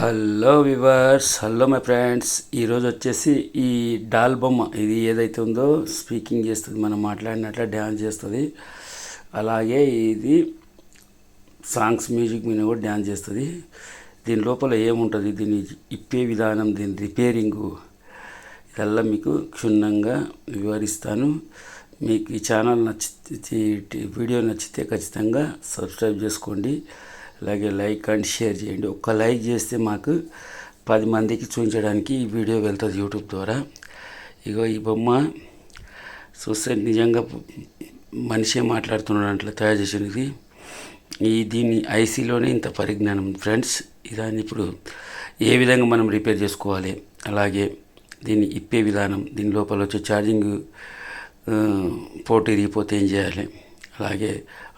Hello viewers hello my friends. ఈరోజు వచ్చేసి ఈ డాల్ బొమ్మ ఇది ఏదైతే ఉందో స్పీకింగ్ చేస్తుంది మనం మాట్లాడినట్ల డ్యాన్స్ చేస్తుంది. అలాగే ఇది సాంగ్స్ మ్యూజిక్ మీద కూడా డ్యాన్స్ చేస్తుంది. దీని లోపల ఏముంటుంది? దీన్ని ఇప్పే విధానం దీని రిపేరింగు ఇదల్లా మీకు క్షుణ్ణంగా వివరిస్తాను. మీకు ఈ ఛానల్ నచ్చి వీడియో నచ్చితే ఖచ్చితంగా సబ్స్క్రైబ్ చేసుకోండి. అలాగే లైక్ అండ్ షేర్ చేయండి. ఒక్క లైక్ చేస్తే మాకు పది మందికి చూపించడానికి ఈ వీడియో వెళ్తుంది యూట్యూబ్ ద్వారా. ఇగో ఈ బొమ్మ చూస్తే నిజంగా మనిషే మాట్లాడుతున్నాడు అట్లా తయారు చేసినది ఈ దీన్ని ఐసీలోనే ఇంత పరిజ్ఞానం. ఫ్రెండ్స్ ఇదాన్ని ఇప్పుడు ఏ విధంగా మనం రిపేర్ చేసుకోవాలి? అలాగే దీన్ని ఇప్పే విధానం దీని లోపల వచ్చే ఛార్జింగ్ పోటీ ఇరిగిపోతే ఏం చేయాలి? అలాగే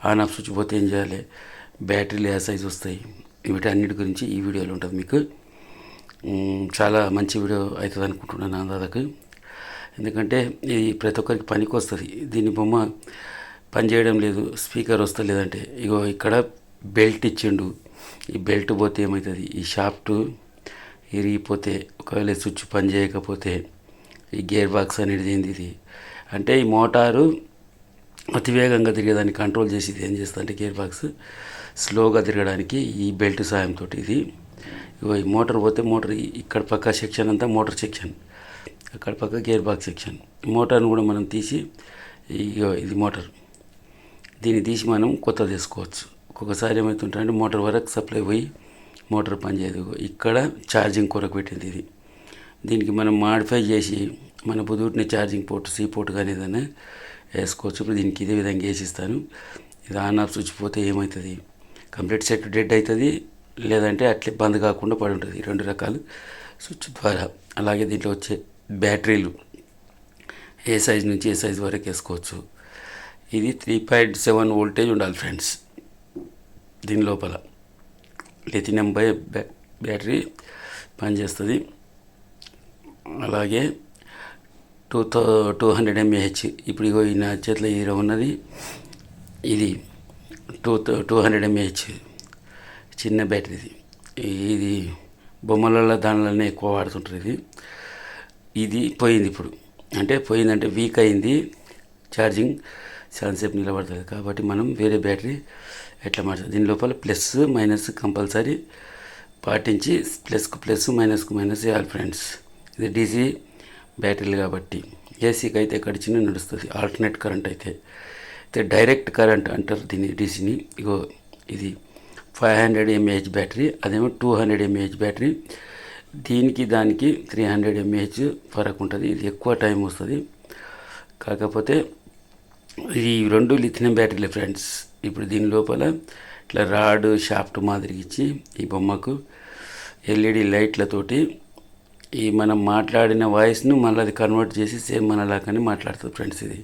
ఆన్ ఆఫ్ స్విచ్ పోతే ఏం చేయాలి? బ్యాటరీలు ఏ సైజ్ వస్తాయి. వీటన్నిటి గురించి ఈ వీడియోలో ఉంటుంది మీకు. చాలా మంచి వీడియో అవుతుంది అనుకుంటున్నాను అందాదకు ఎందుకంటే ఇది ప్రతి ఒక్కరికి పనికి వస్తుంది. దీని బొమ్మ పని చేయడం లేదు స్పీకర్ వస్తలేదంటే. ఇగో ఇక్కడ బెల్ట్ ఇచ్చిండు. ఈ బెల్ట్ పోతే ఏమవుతుంది ఈ షాఫ్ట్ ఇరిగిపోతే ఒకవేళ స్విచ్ పని చేయకపోతే ఈ గేర్ బాక్స్ అనేది ఏంది ఇది? అంటే ఈ మోటారు అతివేగంగా తిరిగేదాన్ని కంట్రోల్ చేసి ఏం చేస్తుంది అంటే గేర్ బాక్స్. స్లోగా తిరగడానికి ఈ బెల్ట్ సాయంతో ఇది. ఇగో ఈ మోటార్ పోతే మోటార్ ఇక్కడ పక్క సెక్షన్ అంతా మోటార్ సెక్షన్. అక్కడ పక్క గేర్ బాక్స్ సెక్షన్. మోటార్ను కూడా మనం తీసి ఇగో ఇది మోటార్. దీన్ని తీసి మనం కొత్త తీసుకోవచ్చు ఒక్కొక్కసారి ఏమవుతుంటారంటే మోటార్ వరకు సప్లై పోయి మోటార్ పనిచేయదు ఇక్కడ ఛార్జింగ్ కొరకు పెట్టింది ఇది. దీనికి మనం మాడిఫై చేసి మన బుధుటిని ఛార్జింగ్ పోర్ట్ సి పోర్ట్ కానీ ఏదైనా వేసుకోవచ్చు. ఇప్పుడు దీనికి ఇదే విధంగా వేసిస్తాను. ఇది ఆన్ ఆఫ్ స్విచ్ పోతే ఏమవుతుంది? కంప్లీట్ సెట్ డెడ్ అవుతుంది లేదంటే అట్లే బంద్ కాకుండా పడి ఉంటుంది. ఈ రెండు రకాలు స్విచ్ ద్వారా. అలాగే దీంట్లో వచ్చే బ్యాటరీలు ఏ సైజ్ నుంచి ఏ సైజ్ వరకు వేసుకోవచ్చు. ఇది త్రీ పాయింట్ సెవెన్ వోల్టేజ్ ఉండాలి ఫ్రెండ్స్ దీని లోపల. లిథినియం బై బ్యా బ్యాటరీ పనిచేస్తుంది. అలాగే two thou two hundred mAh. ఇప్పుడు ఇగో ఈ నా చేతిలో హీరో ఉన్నది. ఇది టూ టూ హండ్రెడ్ ఎంఏహెచ్ చిన్న బ్యాటరీది ఇది. బొమ్మలలో దానిలోనే ఎక్కువ వాడుతుంటారు ఇది. ఇది పోయింది ఇప్పుడు. అంటే పోయిందంటే వీక్ అయింది ఛార్జింగ్ చాలాసేపు నిలబడుతుంది. కాబట్టి మనం వేరే బ్యాటరీ ఎట్లా మార్చాలి? దీని లోపల ప్లస్ మైనస్ కంపల్సరీ పాటించి ప్లస్కు ప్లస్ మైనస్కు మైనస్ వేయాలి ఫ్రెండ్స్ ఇది డీసీ బ్యాటరీలు కాబట్టి ఏసీకి అయితే ఎక్కడ చిన్న నడుస్తుంది. ఆల్టర్నేట్ కరెంట్ అయితే. అయితే డైరెక్ట్ కరెంట్ అంటారు దీన్ని డీసీని ఇగో ఇది ఫైవ్ హండ్రెడ్ ఎంఏహెచ్ బ్యాటరీ అదేమో టూ హండ్రెడ్ ఎంఏహెచ్ బ్యాటరీ. దీనికి దానికి త్రీ హండ్రెడ్ ఎంఏహెచ్ ఫరక్ ఉంటుంది. ఇది ఎక్కువ టైం వస్తుంది. కాకపోతే ఈ రెండు లిథినియం బ్యాటరీలు ఫ్రెండ్స్. ఇప్పుడు దీని లోపల ఇట్లా రాడ్ షాఫ్ట్ మాదిరి ఇచ్చి ఈ బొమ్మకు ఎల్ఈడి లైట్లతోటి ఈ మనం మాట్లాడిన వాయిస్ను మళ్ళీ అది కన్వర్ట్ చేసి సేమ్ మనలాగానే మాట్లాడుతుంది ఫ్రెండ్స్ ఇది.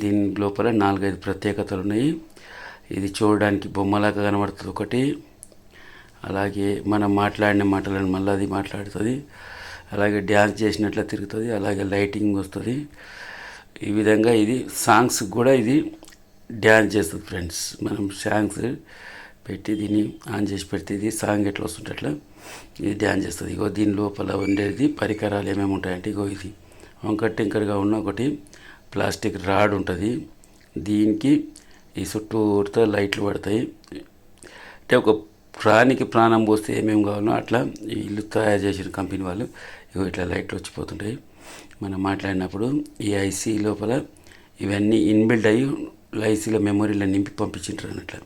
దీని లోపల నాలుగైదు ప్రత్యేకతలు ఉన్నాయి ఇది చూడడానికి బొమ్మలాగా కనబడుతుంది ఒకటి. అలాగే మనం మాట్లాడిన మాటలను మళ్ళీ అది మాట్లాడుతుంది. అలాగే డ్యాన్స్ చేసినట్లు తిరుగుతుంది. అలాగే లైటింగ్ వస్తుంది. ఈ విధంగా ఇది సాంగ్స్ కూడా ఇది డ్యాన్స్ చేస్తుంది ఫ్రెండ్స్. మనం సాంగ్స్ పెట్టి దీన్ని ఆన్ చేసి పెడితే ఇది సాంగ్ ఎట్లా వస్తుంటే అట్లా ఇది డ్యాన్స్ చేస్తుంది. ఇగో దీని లోపల ఉండేది పరికరాలు ఏమేమి ఉంటాయంటే ఇగో ఇది. వంకర టింకర్గా ఉన్న ఒకటి. ప్లాస్టిక్ రాడ్ ఉంటుంది. దీనికి ఈ చుట్టూతో లైట్లు పడతాయి. అంటే ఒక ప్రాణికి ప్రాణం పోస్తే ఏమేమి కావాలో అట్లా ఇల్లు తయారు చేసిన కంపెనీ వాళ్ళు ఇగో ఇట్లా లైట్లు వచ్చిపోతుంటాయి. మనం మాట్లాడినప్పుడు ఈ ఐసీ లోపల ఇవన్నీ ఇన్బిల్డ్ అయ్యి ఐసీలో మెమొరీలో నింపి పంపించింటారు అన్నట్లు.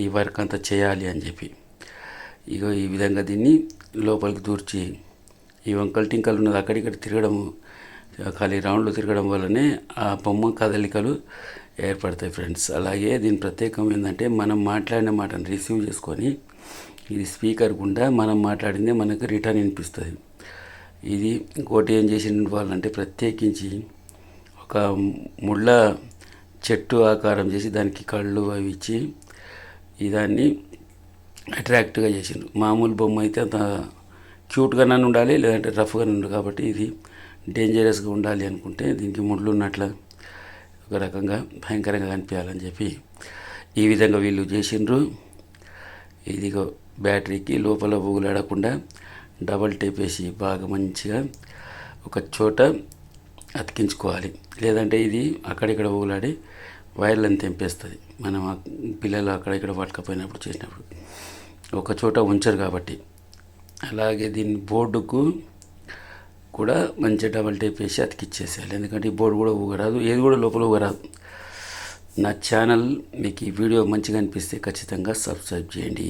ఈ వర్క్ అంతా చేయాలి అని చెప్పి. ఇగో ఈ విధంగా దీన్ని లోపలికి దూర్చి. ఈ వంకలు టింకలు ఉన్నది అక్కడిక్కడ తిరగడము ఖాళీ రౌండ్లు తిరగడం వల్లనే ఆ బొమ్మ కదలికలు ఏర్పడతాయి ఫ్రెండ్స్. అలాగే దీని ప్రత్యేకం ఏంటంటే మనం మాట్లాడిన మాటను రిసీవ్ చేసుకొని ఇది స్పీకర్ గుండా మనం మాట్లాడిందే మనకు రిటర్న్ వినిపిస్తుంది. ఇది ఇంకోటి ఏం చేసిన వాళ్ళంటే ప్రత్యేకించి ఒక ముళ్ళ చెట్టు ఆకారం చేసి దానికి కళ్ళు అవి ఇచ్చి దాన్ని అట్రాక్ట్గా చేసిండు. మామూలు బొమ్మ అయితే అంత క్యూట్గానే ఉండాలి లేదంటే రఫ్గానే ఉండాలి. కాబట్టి ఇది డేంజరస్గా ఉండాలి అనుకుంటే దీనికి ముళ్ళు ఉన్నట్ల ఒక రకంగా భయంకరంగా కనిపించాలని చెప్పి ఈ విధంగా వీళ్ళు చేసిండ్రు. ఇదిగో బ్యాటరీకి లోపల ఊగులాడకుండా డబల్ టేప్ వేసి బాగా మంచిగా ఒక చోట అతికించుకోవాలి. లేదంటే ఇది అక్కడిక్కడ ఊగులాడి వైర్లను తెంపేస్తుంది. మనం పిల్లలు అక్కడ ఇక్కడ పట్టుకపోయినప్పుడు చేసినప్పుడు. ఒక చోట ఉంచరు కాబట్టి. అలాగే దీని బోర్డుకు కూడా మంచి డబల్ టేప్ వేసి అతికిచ్చేసేయాలి ఎందుకంటే ఈ బోర్డు కూడా ఊగరాదు ఏది కూడా లోపల ఊగరాదు. నా ఛానల్ మీకు ఈ వీడియో మంచిగా అనిపిస్తే ఖచ్చితంగా సబ్స్క్రైబ్ చేయండి.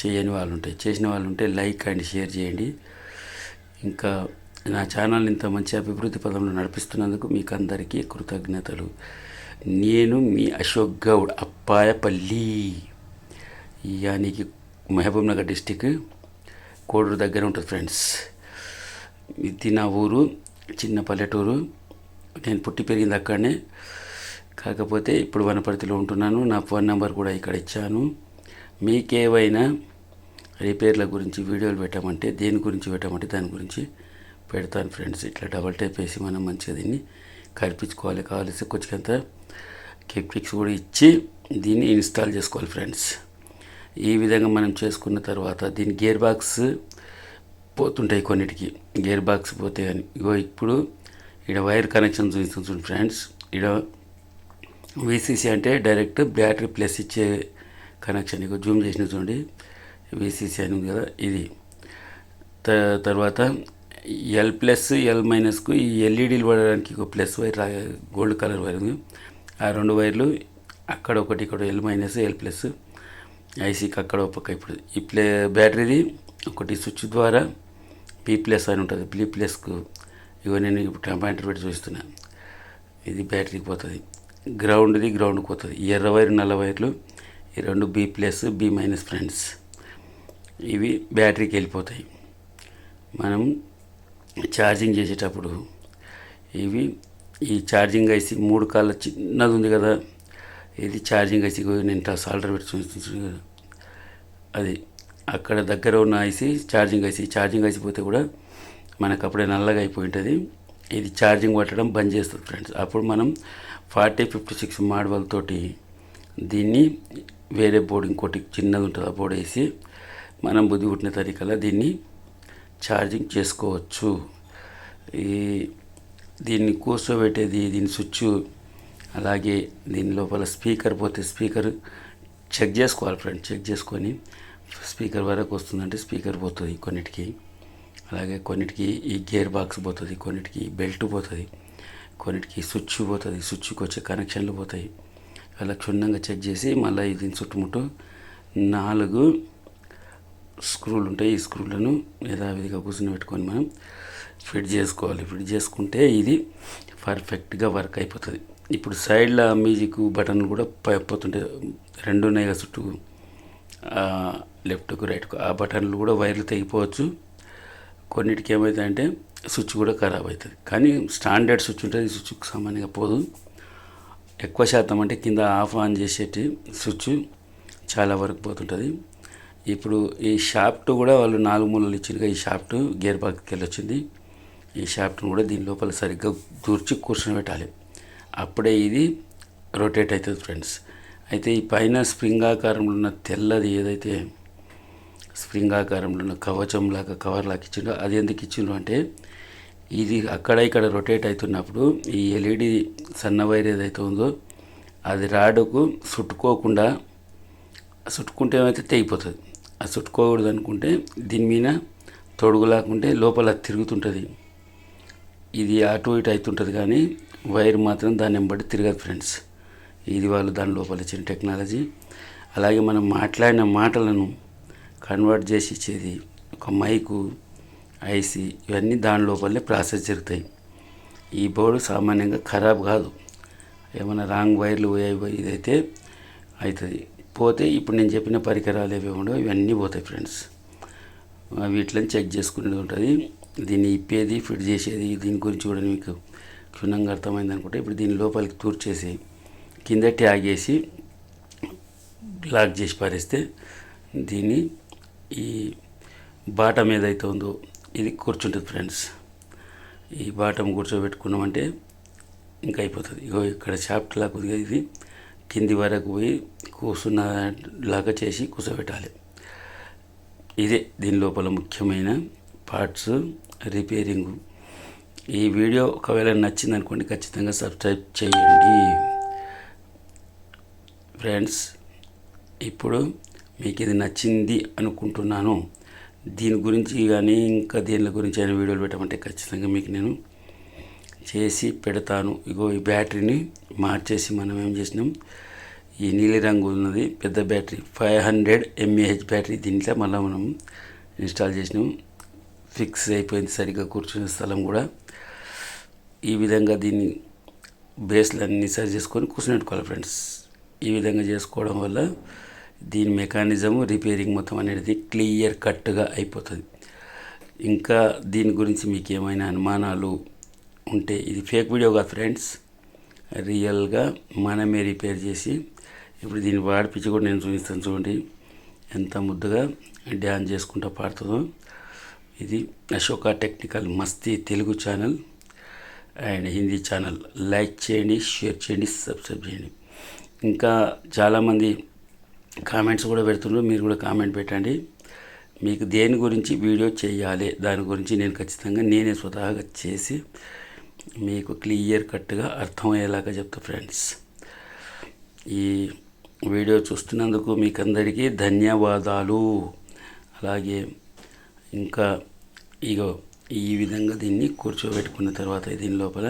చేయని వాళ్ళు ఉంటాయి చేసిన వాళ్ళు ఉంటే లైక్ అండ్ షేర్ చేయండి. ఇంకా నా ఛానల్ ఇంత మంచి అభివృద్ధి పదంలో నడిపిస్తున్నందుకు మీకు అందరికీ కృతజ్ఞతలు. నేను మీ అశోక్ గౌడ్ అప్పాయపల్లి యానికి మహబూబ్ నగర్ డిస్టిక్ కోడూరు దగ్గర ఉంటుంది ఫ్రెండ్స్. ఇది నా ఊరు చిన్న పల్లెటూరు. నేను పుట్టి పెరిగింది అక్కడనే. కాకపోతే ఇప్పుడు వనపర్తిలో ఉంటున్నాను. నా ఫోన్ నెంబర్ కూడా ఇక్కడ ఇచ్చాను. మీకేవైనా రిపేర్ల గురించి వీడియోలు పెట్టమంటే దేని గురించి పెట్టమంటే దాని గురించి పెడతాను ఫ్రెండ్స్. ఇట్లా డబల్ టైప్ వేసి మనం మంచిగా దీన్ని కల్పించుకోవాలి కావాల్సి కొంచెంత ఫిక్స్ కూడా ఇచ్చి దీన్ని ఇన్స్టాల్ చేసుకోవాలి ఫ్రెండ్స్. ఈ విధంగా మనం చేసుకున్న తర్వాత దీని గేర్ బాక్స్ పోతుంటాయి కొన్నిటికి. గేర్ బాక్స్ పోతే కానీ ఇగో ఇప్పుడు ఇక్కడ వైర్ కనెక్షన్ చూపిస్తుంది ఫ్రెండ్స్. ఇక్కడ విసిసి అంటే డైరెక్ట్ బ్యాటరీ ప్లస్ ఇచ్చే కనెక్షన్. ఇక జూమ్ చేసిన చూడండి. విసిసి అని కదా ఇది. త- తర్వాత ఎల్ ప్లస్ ఎల్ మైనస్కు ఈ ఎల్ఈడీలు పడడానికి ఒక plus wire gold colour wire ఉంది. ఆ రెండు వైర్లు అక్కడ ఒకటి ఇక్కడ ఎల్ మైనస్ ఎల్ ప్లస్ ఐసీకి అక్కడ ఒక పక్క ఇప్పుడు ఈ ప్లే బ్యాటరీది ఒకటి స్విచ్ ద్వారా బి ప్లస్ అని ఉంటుంది. బి ప్లస్కు ఇగో నేను ఇప్పుడు టమాటర్ పెట్టి చూస్తున్నాను ఇది బ్యాటరీకి పోతుంది. గ్రౌండ్ది గ్రౌండ్కి పోతుంది. ఎర్ర వైర్ నల్ల వైర్లు ఈ రెండు B plus B minus friends ఇవి బ్యాటరీకి వెళ్ళిపోతాయి. మనం ఛార్జింగ్ చేసేటప్పుడు ఇవి ఈ ఛార్జింగ్ ఐసి మూడు కాళ్ళ చిన్నది ఉంది కదా. ఇది ఛార్జింగ్ ఐసి నేను సాల్డర్ పెట్టి చూసి కదా. అది అక్కడ దగ్గర ఉన్న IC charging IC charging IC పోతే కూడా మనకు అప్పుడే నల్లగా అయిపోయి ఉంటుంది ఇది ఛార్జింగ్ పట్టడం బంద్ చేస్తుంది ఫ్రెండ్స్. అప్పుడు మనం ఫార్టీ ఫిఫ్టీ సిక్స్ మోడల్ తోటి దీన్ని వేరే బోర్డు ఇంకోటి చిన్నది ఉంటుంది ఆ బోర్డు వేసి మనం బుద్ధి పుట్టిన తరీకలా దీన్ని ఛార్జింగ్ చేసుకోవచ్చు. ఈ దీన్ని కూర్చోబెట్టేది దీని స్విచ్ అలాగే దీని లోపల స్పీకర్ పోతే స్పీకర్ చెక్ చేసుకోవాలి ఫ్రెండ్ చెక్ చేసుకొని స్పీకర్ వరకు వస్తుందంటే స్పీకర్ పోతుంది కొన్నిటికి. అలాగే కొన్నిటికి ఈ గేర్ బాక్స్ పోతుంది కొన్నిటికి బెల్ట్ పోతుంది కొన్నిటికి స్విచ్ పోతుంది స్విచ్కి వచ్చే కనెక్షన్లు పోతాయి. అలా క్షుణ్ణంగా చెక్ చేసి మళ్ళీ దీని చుట్టుముట్టు నాలుగు స్క్రూలు ఉంటాయి. ఈ స్క్రూలను యథావిధిగా కూర్చుని పెట్టుకొని మనం ఫిట్ చేసుకోవాలి. ఫిట్ చేసుకుంటే ఇది పర్ఫెక్ట్గా వర్క్ అయిపోతుంది. ఇప్పుడు సైడ్లో మ్యూజిక్ బటన్లు కూడా పై- పోతుంటాయి. రెండు ఉన్నాయి కదా చుట్టూ. లెఫ్ట్కు రైట్కు ఆ బటన్లు కూడా వైర్లు తెగిపోవచ్చు. కొన్నిటికి ఏమవుతాయంటే స్విచ్ కూడా ఖరాబ్ అవుతుంది. కానీ స్టాండర్డ్ స్విచ్ ఉంటుంది ఈ స్విచ్కి సామాన్యంగా పోదు. ఎక్కువ శాతం అంటే కింద ఆఫ్ ఆన్ చేసేటి స్విచ్ చాలా వరకు పోతుంటుంది. ఇప్పుడు ఈ షాఫ్ట్ కూడా వాళ్ళు నాలుగు మూలలు ఇచ్చిందిగా ఈ షాఫ్ట్ గేర్ బాక్కి వెళ్ళి వచ్చింది ఈ షాఫ్ట్ను కూడా దీని లోపల సరిగ్గా దూర్చి కూర్చొని పెట్టాలి. అప్పుడే ఇది రొటేట్ అవుతుంది ఫ్రెండ్స్ అయితే ఈ పైన స్ప్రింగ్ ఆకారంలో ఉన్న తెల్లది ఏదైతే స్ప్రింగ్ ఆకారంలో ఉన్న కవచం లాగా కవర్ లాగా ఇచ్చిండో అది ఎందుకు ఇచ్చిండ్రు అంటే ఇది అక్కడ ఇక్కడ రొటేట్ అవుతున్నప్పుడు ఈ ఎల్ఈడి సన్న వైర్ ఏదైతే ఉందో అది రాడుకు చుట్టుకోకుండా చుట్టుకుంటే ఏమైతే తెగిపోతుంది. ఆ చుట్టుకోకూడదు అనుకుంటే దీని మీద తొడుగు లేకుంటే లోపల తిరుగుతుంటుంది. ఇది అటు ఇటు అవుతుంటుంది కానీ వైర్ మాత్రం దాన్ని వెంబడి తిరగదు ఫ్రెండ్స్. ఇది వాళ్ళు దాని లోపల ఇచ్చిన టెక్నాలజీ. అలాగే మనం మాట్లాడిన మాటలను కన్వర్ట్ చేసి ఇచ్చేది ఒక మైకు ఐసి ఇవన్నీ దాని లోపలనే ప్రాసెస్ జరుగుతాయి. ఈ బోర్డు సామాన్యంగా ఖరాబ్ కాదు. ఏమైనా రాంగ్ వైర్లు పోయాయి ఇదైతే అవుతుంది పోతే ఇప్పుడు నేను చెప్పిన పరికరాలు ఏవి ఉండవు ఇవన్నీ పోతాయి ఫ్రెండ్స్. వీటిని చెక్ చేసుకునేది ఉంటుంది. దీన్ని ఇప్పేది ఫిట్ చేసేది దీని గురించి కూడా మీకు క్షుణ్ణంగా అర్థమైంది అనుకుంటే ఇప్పుడు దీని లోపలికి తూర్చేసి కింద ట్యాగ్ వేసి లాక్ చేసి పారేస్తే దీన్ని ఈ బాటం ఏదైతే ఉందో ఇది కూర్చుంటుంది ఫ్రెండ్స్. ఈ బాటం కూర్చోబెట్టుకున్నామంటే ఇంకా అయిపోతుంది. ఇగో ఇక్కడ షాఫ్ట్ లాగా ఉంది ఇది. కింది వరకు పోయి కూర్చున్న లాగా చేసి కూర్చోబెట్టాలి. ఇదే దీని లోపల ముఖ్యమైన పార్ట్స్ రిపేరింగ్. ఈ వీడియో ఒకవేళ నచ్చింది అనుకోండి ఖచ్చితంగా సబ్స్క్రైబ్ చేయండి. ఫ్రెండ్స్ ఇప్పుడు మీకు ఇది నచ్చింది అనుకుంటున్నాను. దీని గురించి కానీ ఇంకా దీని గురించి అయినా వీడియోలు పెట్టమంటే ఖచ్చితంగా మీకు నేను చేసి పెడతాను. ఇగో ఈ బ్యాటరీని మార్చేసి మనం ఏం చేసినాం? ఈ నీలిరంగు ఉన్నది పెద్ద battery five hundred mAh battery దీంట్లో మళ్ళీ మనం ఇన్స్టాల్ చేసినాం. ఫిక్స్ అయిపోయింది సరిగ్గా కూర్చునే స్థలం కూడా. ఈ విధంగా దీన్ని బేస్లన్నీ సరి చేసుకొని కూర్చున్నట్టుకోవాలి ఫ్రెండ్స్. ఈ విధంగా చేసుకోవడం వల్ల దీని మెకానిజం రిపేరింగ్ మొత్తం అనేది క్లియర్ కట్గా అయిపోతుంది. ఇంకా దీని గురించి మీకు ఏమైనా అనుమానాలు ఉంటే ఇది ఫేక్ వీడియో కాదు ఫ్రెండ్స్. రియల్గా మనమే రిపేర్ చేసి ఇప్పుడు దీన్ని వాడిపించి కూడా నేను చూపిస్తాను చూడండి. ఎంత ముద్దుగా డ్యాన్స్ చేసుకుంటూ పాడుతుందో. ఇది Ashoka technical Masti Telugu channel and Hindi channel. Like చేయండి షేర్ చేయండి సబ్స్క్రైబ్ చేయండి. ఇంకా చాలామంది కామెంట్స్ కూడా పెడుతున్నారు. మీరు కూడా కామెంట్ పెట్టండి. మీకు దేని గురించి వీడియో చేయాలి దాని గురించి నేను ఖచ్చితంగా నేనే స్వతహాగా చేసి మీకు క్లియర్ కట్గా అర్థమయ్యేలాగా చెప్తా ఫ్రెండ్స్. ఈ వీడియో చూస్తున్నందుకు మీకు అందరికీ ధన్యవాదాలు. అలాగే ఇంకా ఇగో ఈ విధంగా దీన్ని కూర్చోబెట్టుకున్న తర్వాత దీని లోపల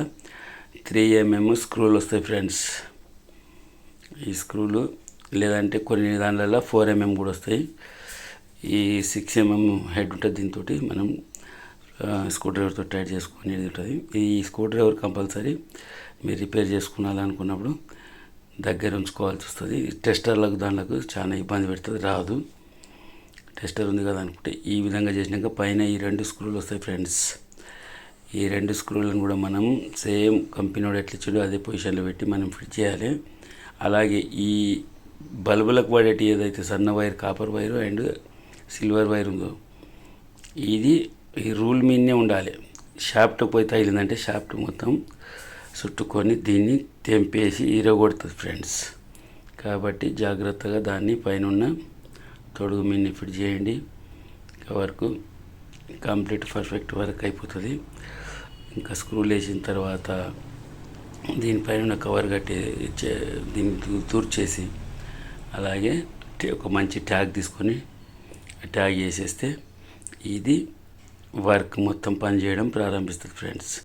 త్రీ ఎంఎం స్క్రూలు వస్తాయి ఫ్రెండ్స్. ఈ స్క్రూలు లేదంటే కొన్ని దానిలలో ఫోర్ ఎంఎం కూడా వస్తాయి. ఈ సిక్స్ ఎంఎం హెడ్ ఉంటుంది దీంతో మనం స్క్రూ డ్రైవర్తో టైట్ చేసుకునేది ఉంటుంది. ఈ స్క్రూ డ్రైవర్ కంపల్సరీ మీరు రిపేర్ చేసుకున్నాలనుకున్నప్పుడు దగ్గర ఉంచుకోవాల్సి వస్తుంది. టెస్టర్లకు దానిలకు చాలా ఇబ్బంది పెడుతుంది రాదు. టెస్టర్ ఉంది కదా అనుకుంటే ఈ విధంగా చేసినాక పైన ఈ రెండు స్క్రూలు వస్తాయి ఫ్రెండ్స్. ఈ రెండు స్క్రూలను కూడా మనం సేమ్ కంపెనీ వాడు ఎట్లా ఇచ్చాడో అదే పొజిషన్లో పెట్టి మనం ఫిట్ చేయాలి. అలాగే ఈ బల్బులకు పడేటి ఏదైతే సన్న wire copper wire and silver wire ఉందో ఇది ఈ రూల్ మీదనే ఉండాలి. షాఫ్ట్ పోయి తగిలిందంటే షాఫ్ట్ మొత్తం చుట్టుకొని దీన్ని తెంపేసి ఇరగొడుతుంది ఫ్రెండ్స్. కాబట్టి జాగ్రత్తగా దాన్ని పైన తొడుగు మీన్ని ఫిట్ చేయండి. వర్క్ కంప్లీట్ పర్ఫెక్ట్ వర్క్ అయిపోతుంది. ఇంకా స్క్రూలు వేసిన తర్వాత దీనిపైన ఉన్న కవర్ కట్టి చే- దీన్ని తూర్చేసి అలాగే ఒక మంచి ట్యాగ్ తీసుకొని ట్యాగ్ చేసేస్తే ఇది వర్క్ మొత్తం పని చేయడం ప్రారంభిస్తుంది ఫ్రెండ్స్.